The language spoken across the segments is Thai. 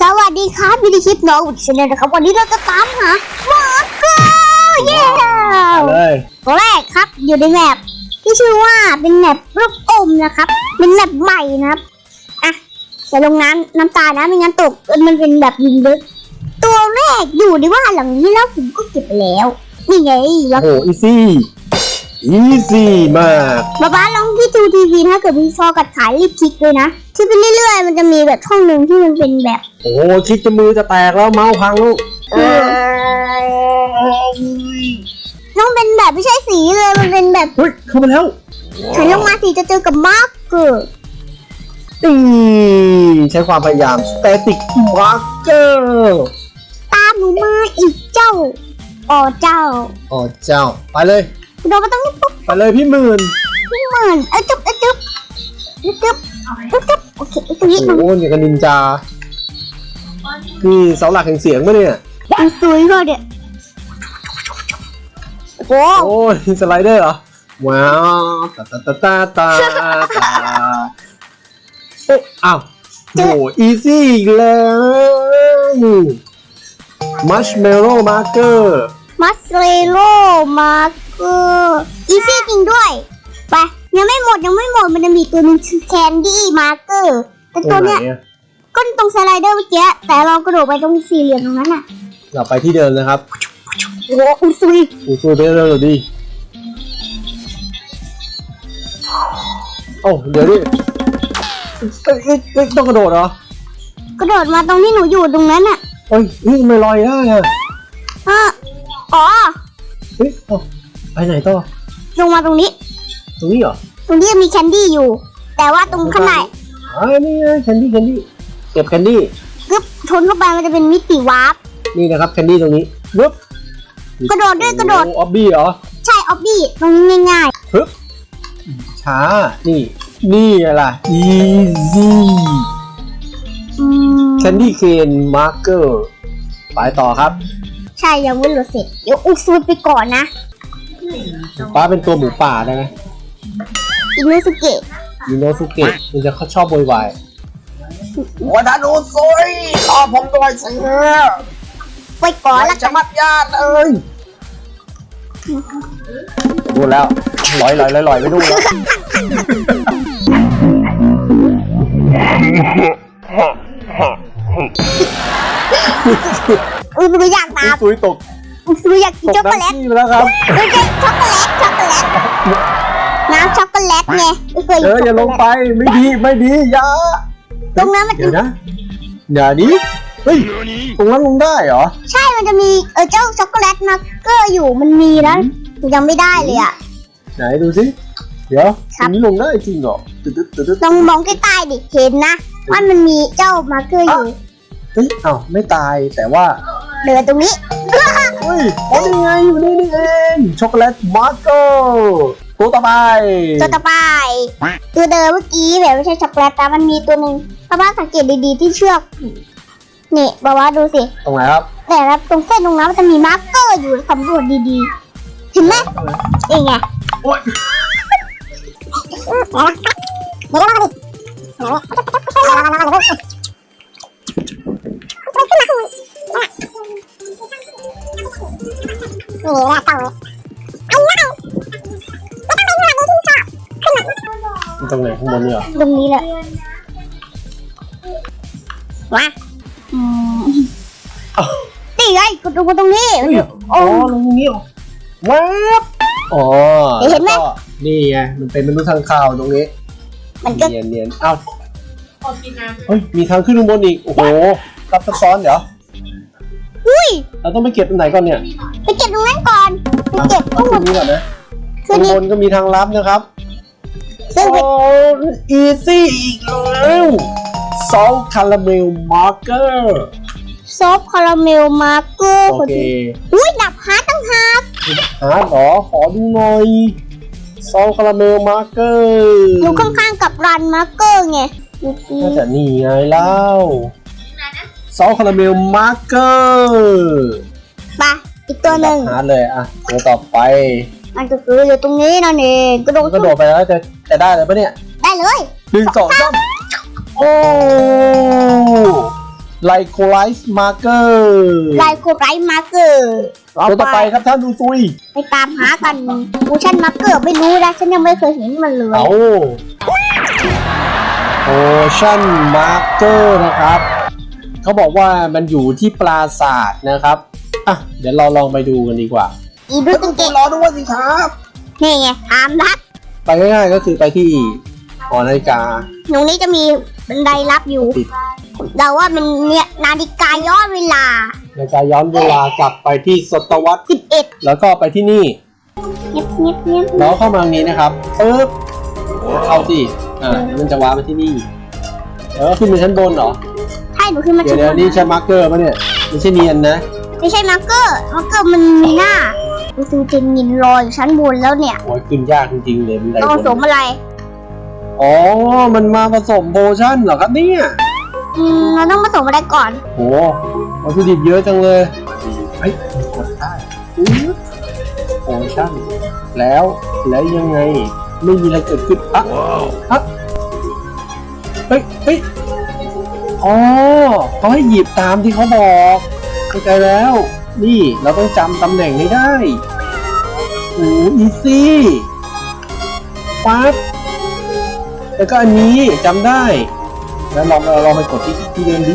สวัสดีครับวิดีคลิปน้องอุดชนนะครับ วันนี้เราจะตามหามาร์เกอร์เย้เลยตัวแรกครับอยู่ในแมปที่ชื่อว่าเป็นแมปลูกอมนะครับ เป็นแมปใหม่นะครับอะจะลงน้ำน้ำตานะไม่งั้นตกมันเป็นแบบยิงลึกตัวแรกอยู่ในบ้านหลังนี้แล้วผมก็เก็บไปแล้วนี่ไงแล้วโอ้อีซี่ อีซี่มากบ้าบ้าลองที่ดูทีวีถ้าเกิดมีฟอกัดขายรีบคลิกเลยนะที่ไปเรื่อยๆ มันจะมีแบบช่องหนึ่งที่มันเป็นแบบ โอ้คิดจะมือจะแตกแล้วเมาส์พังแล้วเออต้องเป็นแบบไม่ใช่สีเลยมันเป็นแบบเฮ้ยเข้ามาแล้วหันลงมาสีจะเจอกับมาร์กเกอร์นี่ใช้ความพยายาม static marker ตามหนูมาอีกเจ้าอ๋อเจ้าอ๋อเจ้าไปเลย โดนมาต้องนี้ปุ๊บไปเลยพี่หมื่นพี่หมื่นเอ้ยจุ๊บเอ้ยจุ๊บเอ้ยจุ๊บจุ๊บจุ๊บโอเคไอ้ตรงนี้โอ้โหอย่างกับนินจานี่เสาหลักแห่งเสียงปะเนี่ยมันสวยเลยเนี่ยโอ้โอ้ยสไลเดอร์เหรอว้าวตาตาตาตาตาตาเอ๊ะอ้าวโอ้อีซี่อีกแล้วมัชเมลโล่มาร์เกอร์ มัสเลโลมาร์เกอร์อีซี่จริงด้วย ไป ยังไม่หมดยังไม่หมดมันจะมีตัวหนึงชื่อแคนดี้มาร์เกอร์แต่ตัวเนี้ยไหนอะก็ตรงสไลเดอร์เมื่อกี้แต่เรากระโดดไปตรงสี่เหลี่ยมตรงนั้นน่ะเราไปที่เดิมนะครับโอ้โหอุยซุยอูซูไปเร็วๆดิโอ้าเดี๋ยวดิเอ้ยเอ้ยเอ้ยต้องกระโดดเหรอกระโดดมาตรงที่หนูอยู่ตรงนั้นน่ะเฮ้ยเฮ้ยทำไม่ลอยได้อะ เออ อ๋อเฮ้ยเอ้าไปไหนต่อ ลงมาตรงนี้ ตรงนี้เหรอตรงที่มีแคนดี้อยู่ แต่ว่าตรงข้างในอ่านี่ไงแคนดี้แคนดี้เก็บแคนดี้กึ๊บชนเข้าไปมันจะเป็นมิติวาร์ปนี่นะครับแคนดี้ตรงนี้ปึ๊บกระโดดด้วยกระโดดออบบี้เหรอ ใช่ออบบี้ตรงนี้ง่ายปึ๊บช้า นี่ นี่ไงล่ะ easy ๆอืม candy cane marker ไปต่อครับ ใช่ยังไม่หลุดเสร็จเดี๋ยวอุกซูไปก่อนนะป้าเป็นตัวหมูป่าได้ไหมอินุสุเกะยูโนสุเกะมันจะเขาชอบโวยวายวันนั้นโอ้ซยรอผมด้วยสิไปก่อนละจะกันมัดญาติเลยดูแล้วลอยลอยลอยลอยไปดูแล้ว อุกซูอยากตามซุยตกอุกซูอยากกินตกช็อกโกแลตน้ำขี้ไปแล้วครับไม่ใช่ช็อกโกแลตช็อกโกแลตน้ำช็อกโกแลตไงไม่เคยเอออย่าลงไปไม่ดีไม่ดีอย่าตรงนั้นมันเดี๋ยวนะอย่าดิเฮ้ยตรงนั้นลงได้เหรอใช่มันจะมีเออเจ้าช็อกโกแลตมาร์เกอร์อยู่มันมีนะยังไม่ได้เลยอะไหนดูสิเดี๋ยวคตรัรบงนี้ลงได้จริงเหรอตึ๊ดตึ๊ดตึ๊ดตึ๊ดลองมองใใต้ๆดิเห็นนะว่ามันมีเจ้ามาร์เกอร์อยู่ เฮ้ยอ้าวไม่ตายแต่ว่าเดินตรงนี้ เฮ้ยอ๋อนี่ไงอยู่นี่นี่เองช็อกโกแลตมาร์เกอร์ตัวต่อไปตัวต่อไป ตัวเดิมเมื่อกี้แบบไม่ใช่ช็อกโกแลตแต่มันมีตัวหนึ่งถ้าบ้านสังเกตดีๆที่เชือก นี่บอกว่าดูสิ ตรงไหนครับ แต่ละตรงเส้นตรงนั้นมันจะมีมาร์กเกอร์อยู่สำรวจดีๆเห็นไหมนี่ไงโอ๊ยเดี๋ยวเราดินี่แหละต้องอั นนี้แล้วต้องเป็นแบบนี้ที่ชอบขึ้นมาตรงไหนข้างบนนี่เหรอตรงนี้แหละมาอืมอ้าวตีไงกดลงตรงนี้อ๋อตรงนี้เหรอแวบอ๋อเห็นไหมนี่ไงมันเป็นมนุษย์ทางข่าวตรงนี้มันก็เนียนเนียนอ้าวเฮ้ยมีทางขึ้นข้างบนอีกโอ้โหซับซ้อนเดี๋ยวอุ้ย เราต้องไปเก็บตรงไหนก่อนเนี่ยไปเก็บตรงนั้นก่อนไปเก็บเอาทั้งหมขึ้ดนนี้ก่อนนะคืข้าองนี่บนก็มีทางลับนะครับซึ่งไปโอ้อีซี่อีกแล้วซอลคาราเมลมาร์เกอร์ซอฟต์คาราเมลมาร์เกอร์โอเคอุ้ยดับฮาร์ตตั้งหากหาเหรอขอดูหน่อยซอลคาราเมลมาร์เกอร์อยู่ข้างๆกับรันมาร์เกอร์ไงดูสิน่าจะนี่ไงเล่า ซอลคาราเมลมาร์เกอร์ไปอีกตัวหนึ่งหาเลยอะตัวต่อไป มันก็คืออยู่ตรงนี้นั่นเองกระโดดกระโดดไปแล้วจะจะได้เลยปะเนี่ย ได้เลยหนึ่งสองสามโอ้ไลโคไลซ์มาร์เกอร์ไลโคไรมาร์เกอร์ตัวต่อไปครับท่านดูซุย ไปตามหากันโมชั่นมาร์เกอร์ไม่รู้นะฉันยังไม่เคยเห็นมันเลย เอาโอชั่นมาร์เกอร์นะครับ เขาบอกว่ามันอยู่ที่ปราสาทนะครับ อะ เดี๋ยวเราลองไปดูกันดีกว่าอีดูตึงเกะรอด้วยสิครับ นี่ไงตามรักไปง่ายๆก็คือไปที่หอนาฬิกาตรงนี้จะมีบันไดรับอยู่ติดเราว่ามันเนี่ยนาฬิกาย้อนเวลา นาฬิกาย้อนเวลากลับไปที่ศตวรรษ11แล้วก็ไปที่นี่เงียบเงียบเงียบแล้วเข้ามาตรงนี้นะครับปึ๊บเข้าสิอ่ามันจะว้าร์ปไปที่นี่แล้วก็ขึ้นไปชั้นบนเหรอใช่ หนูขึ้นมาเดี๋ยวชั้นเดี๋ยวนี่ใช่มาร์กเกอร์ปะเนี่ยไม่ใช่เนียนนะ ไม่ใช่มาร์เกอร์มาร์เกอร์มันมีหน้าดูซูเจนยินรออยู่ชั้นบนแล้วเนี่ยโอ้ยขึ้นยากจริงๆเลยมันไดต้องผสมอะไร อ๋อ มันมาผสมโพชั่นเหรอครับเนี่ย อืมเราต้องผสมอะไรก่อนโหวัตถุดิบเยอะจังเลยเฮ้ยกดได้อื้อโพชั่น แล้วแล้วยังไง ไม่มีอะไรเกิดขึ้นอะอะเฮ้ยเฮ้ย อ๋อเขาให้หยิบตามที่เขาบอกเข้าใจแล้ว นี่เราต้องจำตำแหน่งให้ได้โอ้อีซี่ปั๊บแล้วก็อันนี้จำได้ แล้วลองเราลองไปกดที่ที่เดิมดิ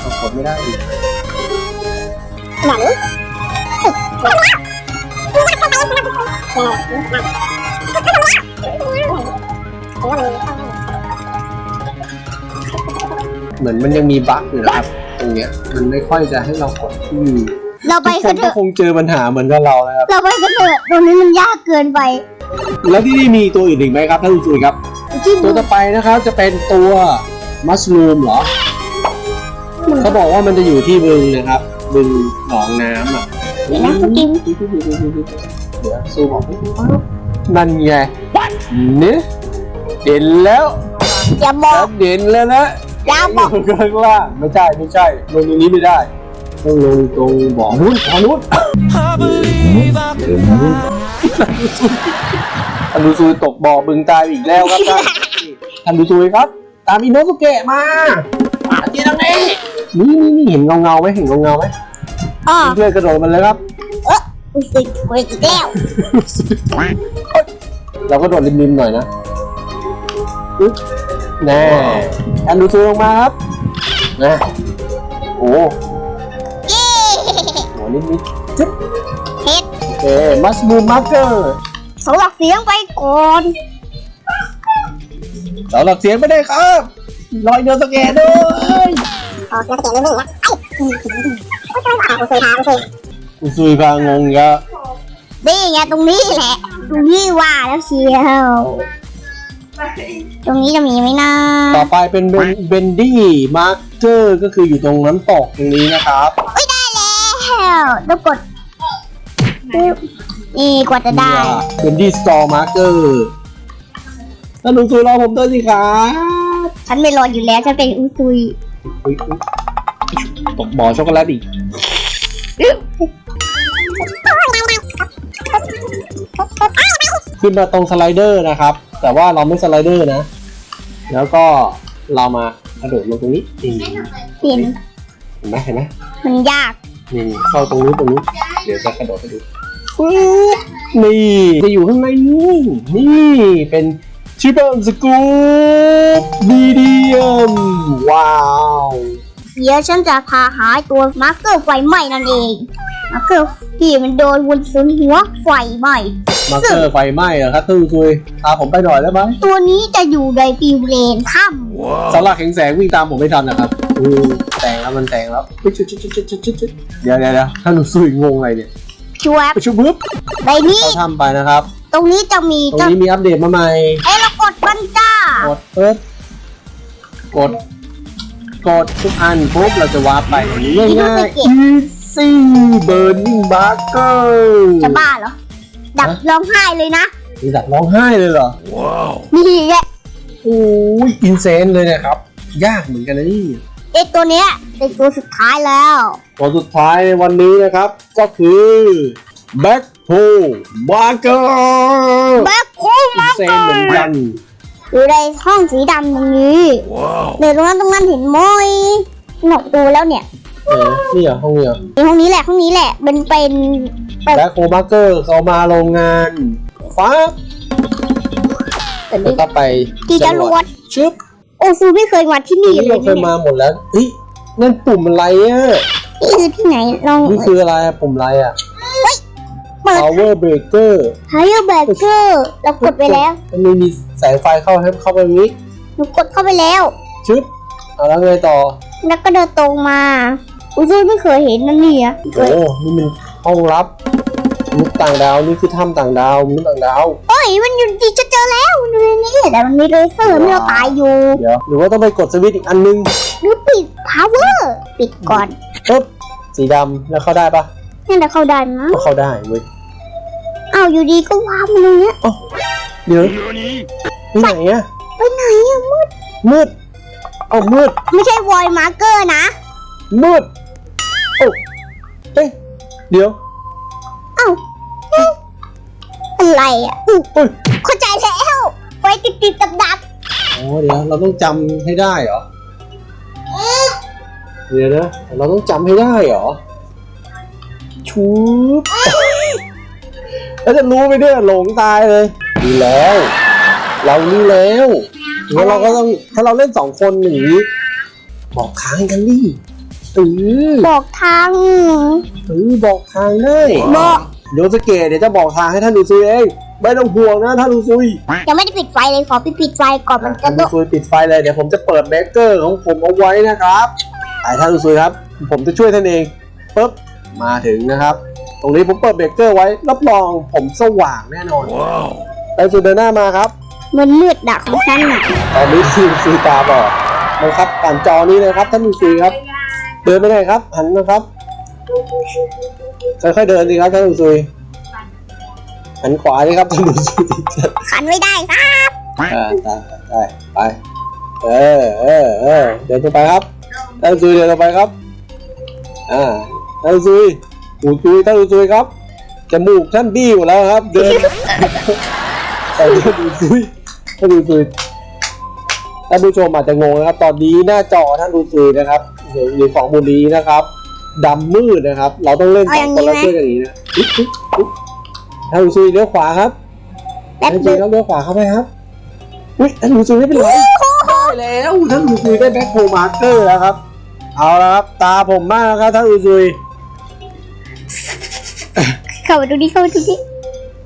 เรากดไม่ได้อีกไหนเหมือนมันยังมีบั๊กอยู่นะครับ ตรงเนี้ยมันไม่ค่อยจะให้เรากดที่เราไปทุกคกันนเถก็อะคงเจอปัญหาเหมือนกับเรานะครับ เราไปกันเถอะตรงนี้มันยากเกินไปแล้วที่นี่มีตัวอื่นอีกไหมครับท่านผู้ชมครับที่ตัวต่อไปนะครับจะเป็นตัวมัสลูมเหรอ เขาบอกว่ามันจะอยู่ที่บึงนะครับ บึงหนองน้ำอะนะคุณกินเดี๋ยวซูมออกให้ดูปั๊บนั่นไงเนี่ยเด่นแล้วอย่าบอแล้กวเด่นแล้วนะอ ย่าบอกลงข้างล่างไม่ใช่ไม่ใช่ลงตรงนี้ไม่ได้ต้องลงตรงบ่อนู้นบ่อนู้น I believe I can fly. ทันดูซุยตกบ่อบึงตายอีกแล้วครับท่านทันดูซุยครับ ตามอินโนสุเกะมาอันนี้ทางนี้นี่นี่นี่เห็นเงาเงาๆไหมเห็นเงาเงาๆไหมอ๋อเพื่อนกระโดดมันเลยครับเออรู้สึกกลัวอีกแล้วเราก็โดดริมๆหน่อยนะอึ๊บ แน่ทันดูซุยลงมาครับนะโอ้เย้โหนิดนิดๆจึ๊บเฮ็ดโอเคมัสมูมาร์เกอร์สำหรับเสียงไปก่อนเสาหลักเสียงไม่ได้ครับลอยเดินสแกนด้วยอ๋อแล้วสแกนเรื่อยๆนะเอ้ยอืมอืมอืมโอเคค่ะโอเคค่ะโอเคอุซุยพางงอีกแล้วนี่ไงตรงนี้แหละ ตรงนี้ว่าแล้วเชียว ตรงนี้จะมีไหมนะต่อไปเป็นเบนเบนดี้มาร์เกอร์ก็คืออยู่ตรงน้ำตกตรงนี้นะครับเอ้ยได้แล้วต้องกดปึ๊บนี่กว่าจะได้เบนดี้สตอร์มาร์เกอร์ถ้าหนูซุยรอผมด้วยสิครับฉันไม่รออยู่แล้วฉันเป็นอุซุยอุ๊ยอุ๊ยตกบ่อช็อกโกแลตอีกขึ้นมาตรงสไลเดอร์นะครับ แต่ว่าเราไม่สไลเดอร์นะ แล้วก็เรามากระโดดลงตรงนี้นี่เปลี่ยนเห็นไหมเห็นไหมมันยากนี่เข้าตรงนู้นตรงนู้นเดี๋ยวจะกระโดดไปดูปึ๊บนี่จะอยู่ข้างในนี่นี่เป็นชิปเปิลสกูปมีเดียมว้าว เดี๋ยวฉันจะพาหาตัวมาร์เกอร์ไฟไหม้นั่นเอง มาร์เกอร์ที่มันโดนวนสุนหัวไฟไหม้มาร์เกอร์ไฟไหม้เหรอครับตุ้ยตุยพาผมไปหน่อยได้ไหมตัวนี้จะอยู่ในปีวเลนถ้สาราแข็งแสงวิ่งตามผมไม่ทันนะครับอือแสงแล้วมันแสงแล้วเฮ้ยชุดชุดชุดชุดชุดชุดชุดเดี๋ยวเดี๋ยวเดี๋ยวถ้าหนูซุยงงอะไรเนี่ยำชวบไปชุบปุ๊บในนี้เขาทำไปนะครับ ตรงนี้จะมีตรงเจ้านี้มีอัปเดตมาใหม่เอ้ยเรากดมันจ้ากดเอิร์กดกดทุกอันปุ๊บเราจะวาร์ปไปง่าย ง่ายๆ easy burning burger จะบ้าเหรอ ดับฮะร้องไห้เลยนะมีดักร้องไห้เลยเหรอ Wow. นี่แหละโอ้ยอินเซนเลยนะครับ ยากเหมือนกันนะนี่ไอตัวเนี้ยเป็นตัวสุดท้ายแล้วตัวสุดท้ายในวันนี้นะครับ ก็คือ back to burger แบ็คคูมอินเซนเหมือนกันอยู่ในห้องสีดำตรงนี้ Wow. เดี๋ยวตรงนั้นตรงนั้นเห็นไหมหนกดูแล้วเนี่ย เออนี่เหรอห้องนี้เหรอในห้องนี้แหละห้องนี้แหละ มันเป็นแบ็คโฮมาร์เกอร์เขามาโรงงานฟ้าเปิดแล้วก็ไปตีจรวดชึบโอ้ฟูไม่เคยมาที่นี่นี้เลเรายเคยมาหมดแล้วเฮ้ยนั่นปุ่มอะไรอะนี่คือที่ไหนลองนี่คืออะไรอะปุ่มอะไรอะ เปิด power breaker ไฮเออร์เบเกอร์เรากดไปแล้วมันมีมีแสงไฟเข้าให้เข้าไปนี้หนูกดเข้าไปแล้ว ชึบเอาแล้วไงต่อแล้วก็เดินตรงมา อุ้ยไม่เคยเห็นนั่นนี่อะโอ้นี่มันห้องลับมนุษย์ต่างดาวนี่คือถ้ำต่างดาวมนุษย์ต่างดาวเอ้ยมันอยู่ดีจะเจอแล้วมันอยู่ในนี้แต่มันมีเลเซอร์ไม่เราตายอยู่เดี๋ยวหรือว่าต้องไปกดสวิตช์อีกอันนึงหรือปิดพาวเวอร์ปิดก่อนปึ๊บสีดำแล้วเข้าได้ปะนั่นแหละเข้าได้มั้งก็เข้าได้เว้ยอ้าวอยู่ดีก็ว้าวมาตรงเนี้ยเดี๋ยวที่ไหนอะไปไหนอะมืดมืดเอามืดไม่ใช่วอยมาร์เกอร์นะมืดโอ้ เฮ้ยเดี๋ยวอ้าวเอ๊ะอะไรอะอุ๊ยเอ้ยเข้าใจแล้วไฟติดติดดับดับโอ้เดี๋ยวเราต้องจำให้ได้เหรอเดี๋ยวนะเราต้องจำให้ได้เหรอชูบแล้วจะรู้ไหมเนี่ยหลงตายเลยดีแล้ว เรารู้แล้วงั้นเราก็ต้องถ้าเราเล่นสองคนอย่างนี้บอกทางกันดิ เออบอกทางเออบอกทางได้บอกโยสเกะเดี๋ยวจะบอกทางให้ท่านดูซุยเองไม่ต้องห่วงนะท่านดูซุยยังไม่ได้ปิดไฟเลยขอไปปิดไฟก่อนมันจะท่านโดดูซุยปิดไฟเลยเดี๋ยวผมจะเปิดเบรกเกอร์ของผมเอาไว้นะครับไอ้ท่านดูซุยครับ ผมจะช่วยท่านเองปุ๊บมาถึงนะครับ ตรงนี้ผมเปิดเบรกเกอร์ไว้รับรองผมสว่างแน่นอน Wow. ท่านดูซุยเดินหน้ามาครับมันมืดดักของฉันน่ะตอนนี้ทีมซีตาบอกนะครับผ่านจอนี้นะครับท่านดูซุยครับ เดินไปไหนครับ หันนะครับค่อยๆเดินสิครับท่านดูซุยหันขวาสิครับท่านดูซุยขันไม่ได้ครับอ่าได้ได้ไปเออเออเออเดินต่อไปครับท่านซุยเดินต่อไปครับอ่าท่านซุยหูซุยท่านซุยครับจมูกท่านบี้หมดแล้วครับ เดินแต่ท่านดูซุยท่านดูซุยท่านผู้ชมอาจจะงงนะครับ ตอนนี้หน้าจอท่านดูซุยนะครับ หรือของบุรีนะครับดำมืดนะครับ เราต้องเล่นสองคนแล้วช่วยกันอย่างนี้นะอุ๊ยอุ๊ยอุ๊ยท่านดูซุยเลี้ยวขวาครับแป๊บท่านเดีซุยยวต้องเลี้ยวขวาเข้าไปครับอุ้ยท่านหนูซุยไม่เป็นไรได้แล้วท่านหนูซุยได้แบ็คโฮมาร์เกอร์แล้วครับ เอาละครับ ตาผมมากนะครับท่านหนูซุยเข้ามาดูดิเข้ามาดูดิ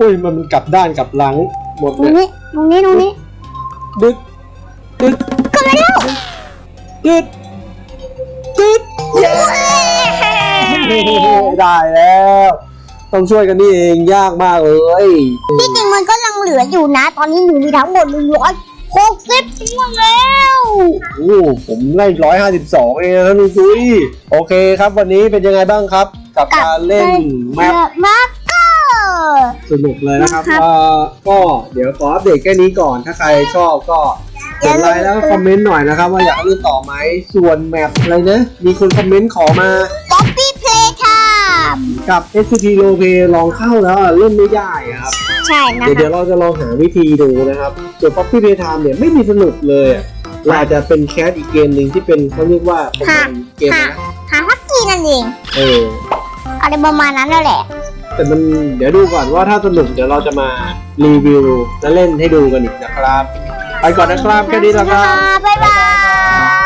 อุ้ยมันกลับด้านกลับหลังหมดตรงเลยนี้ตรงนี้ตรงนี้ดึกดึกก็มาแล้วดึก ได้แล้ว ต้องช่วยกันนี่เองยากมากเลยที่จริงมันก็ยังเหลืออยู่นะ ตอนนี้หนูมีทั้งหมดหนึ่งร้อยหกสิบตัวแล้วโอ้ผมไล่ร้อยห้าสิบสองเองนะท่านหนูซุยโอเคครับวันนี้เป็นยังไงบ้างครับ กับการเล่นแมปมาร์เกอร์สนุกเลยนะครับครับเอ่อก็เดี๋ยวขออัปเดตแค่นี้ก่อน ถ้าใครชอบก็กดไลค์แล้วก็คอมเมนต์หน่อยนะครับ ว่าอยากให้เล่นต่อไหมส่วนแมปอะไรนะมีคนคอมเมนต์ขอมาป๊อปปี้เพลย์ไทม์ กับ SCP l o p ลองเข้าแล้วอะเล่นไม่ได้อะครับ ใช่นะเดี๋ยวคเดี๋รัยบวเราจะลองหาวิธีดูนะครับส่วน Poppy Playtime เนี่ยไม่มีสนุกเลยอะเราอาจจะเป็นแคสอีกเกมหนึ่งที่เป็นเขาเรียกว่าประมาณเกมหานะหาฮักกี้นั่นเองเออ อะไรประมาณนั้นนั่นแหละแต่มันเดี๋ยวดูก่อนว่าถ้าสนุกเดี๋ยวเราจะมารีวิวและเล่นให้ดูกันอีกนะครับ ไปก่อนนะครับแค่นี้แล้วครับ บ๊ายบาย